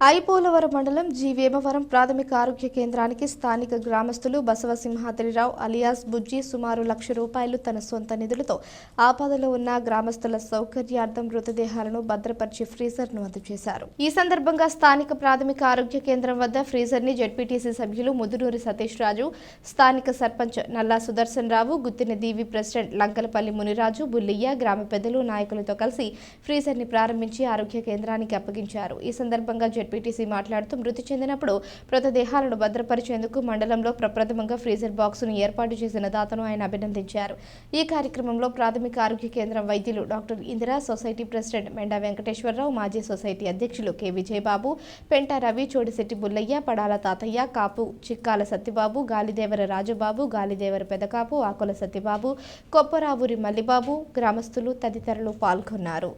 ఐపోలవరం మండలం జి వేమవరం ప్రాథమిక ఆరోగ్య కేంద్రానికి స్థానిక గ్రామస్తులు బసవసింహాద్రిరావు అలియాస్ బుజ్జి సుమారు లక్ష రూపాయలు తన సొంత నిధులతో ఆపదలో ఉన్న గ్రామస్తుల సౌకర్యార్థం మృతదేహాలను భద్రపరిచి ఫ్రీజర్ను అందజేశారు. ఈ సందర్భంగా స్థానిక ప్రాథమిక ఆరోగ్య కేంద్రం వద్ద ఫ్రీజర్ని జడ్పీటీసీ సభ్యులు ముదునూరి సతీష్ రాజు స్థానిక సర్పంచ్ నల్లా సుదర్శన్ రావు గుత్తిన దీవి ప్రెసిడెంట్ లంకలపల్లి మునిరాజు బుల్లయ్య గ్రామ పెద్దలు నాయకులతో కలిసి ఫ్రీజర్ని ప్రారంభించి ఆరోగ్య కేంద్రానికి అప్పగించారు. ఈ సందర్భంగా జెడ్పీటీసీ మాట్లాడుతూ మృతి చెందినప్పుడు మృతదేహాలను భద్రపరిచేందుకు మండలంలో ప్రప్రథమంగా ఫ్రీజర్ బాక్సును ఏర్పాటు చేసిన దాతను ఆయన అభినందించారు. ఈ కార్యక్రమంలో ప్రాథమిక ఆరోగ్య కేంద్రం వైద్యులు doctor Indira society president Menda Venkateswararao మాజీ సొసైటీ అధ్యక్షులు కె. విజయబాబు పెంట రవి చోడిశెట్టి బుల్లయ్య పడాల తాతయ్య కాపు చిక్కాల సత్యబాబు గాలిదేవర రాజుబాబు గాలిదేవర పెదకాపు ఆకుల సత్యబాబు కొప్పరావూరి మల్లిబాబు గ్రామస్తులు తదితరులు పాల్గొన్నారు.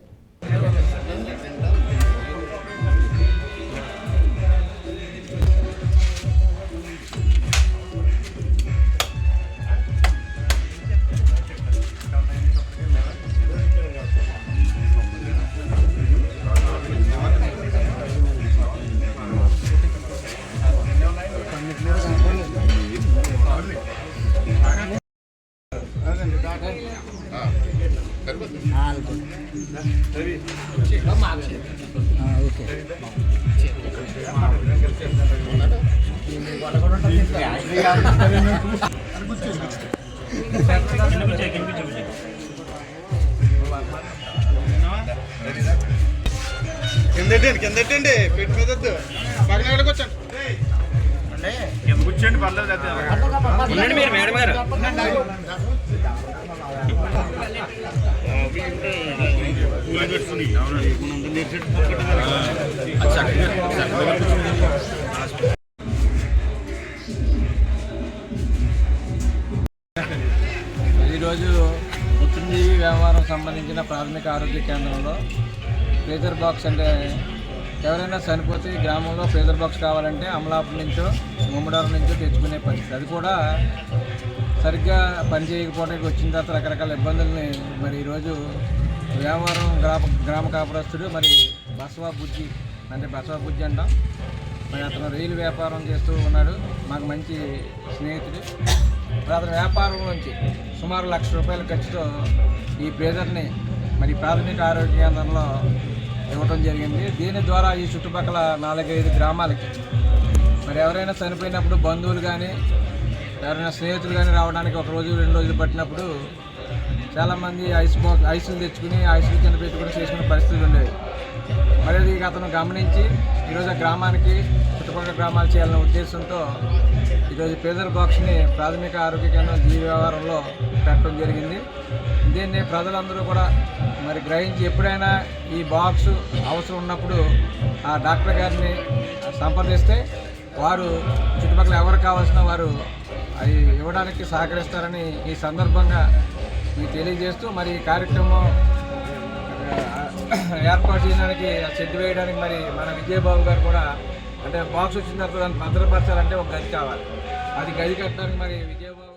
కిందటండి కిందటండి పెట్టి మీద పక్కన ఎక్కడికి వచ్చాను కూర్చోండి? పర్లేదు మీరు మేడం గారు. ఈరోజు ఉత్తరజీవి వ్యవహారం సంబంధించిన ప్రాథమిక ఆరోగ్య కేంద్రంలో ఫ్రీజర్ బాక్స్ అంటే ఎవరైనా చనిపోతే ఈ గ్రామంలో ఫ్రీజర్ బాక్స్ కావాలంటే అమలాపురం నుంచో ముమ్మడారం నుంచో తెచ్చుకునే పరిస్థితి. అది కూడా సరిగ్గా పనిచేయకపోవడానికి వచ్చిన తర్వాత రకరకాల ఇబ్బందుల్ని మరి ఈరోజు వ్యాపారం గ్రామ గ్రామ కాపురస్తుడు మరి బసవా బుజ్జి అంటే బసవా బుజ్జి అంటాం. మరి అతను రైలు వ్యాపారం చేస్తూ ఉన్నాడు. మాకు మంచి స్నేహితుడు. అతని వ్యాపారం నుంచి సుమారు లక్ష రూపాయల ఖర్చుతో ఈ పేదర్ని మరి ప్రాథమిక ఆరోగ్య కేంద్రంలో ఇవ్వటం జరిగింది. దీని ద్వారా ఈ చుట్టుపక్కల నాలుగైదు గ్రామాలకి మరి ఎవరైనా చనిపోయినప్పుడు బంధువులు కానీ ఎవరైనా స్నేహితులు కానీ రావడానికి ఒక రోజు రెండు రోజులు పట్టినప్పుడు చాలామంది ఐస్ బాక్స్ ఐసులు తెచ్చుకుని ఐసులు కింద పెట్టుకుని చేసుకునే పరిస్థితులు ఉండేవి. మరి అది అతను గమనించి ఈరోజు ఆ గ్రామానికి చుట్టుపక్కల గ్రామాలు చేయాలనే ఉద్దేశంతో ఈరోజు పేదల బాక్స్ని ప్రాథమిక ఆరోగ్య కేంద్రం జీవ వ్యవహారంలో పెట్టడం జరిగింది. దీన్ని ప్రజలందరూ కూడా మరి గ్రహించి ఎప్పుడైనా ఈ బాక్స్ అవసరం ఉన్నప్పుడు ఆ డాక్టర్ గారిని సంప్రదిస్తే వారు చుట్టుపక్కల ఎవరు కావాల్సిన వారు అవి ఇవ్వడానికి సహకరిస్తారని ఈ సందర్భంగా మీకు తెలియజేస్తూ మరి ఈ కార్యక్రమం ఏర్పాటు చేయడానికి చెట్టు వేయడానికి మరి మన విజయబాబు గారు కూడా అంటే బాక్స్ వచ్చిన తర్వాత దాన్ని భద్రపరచాలంటే ఒక గది కావాలి. అది గది కట్టడానికి మరి విజయబాబు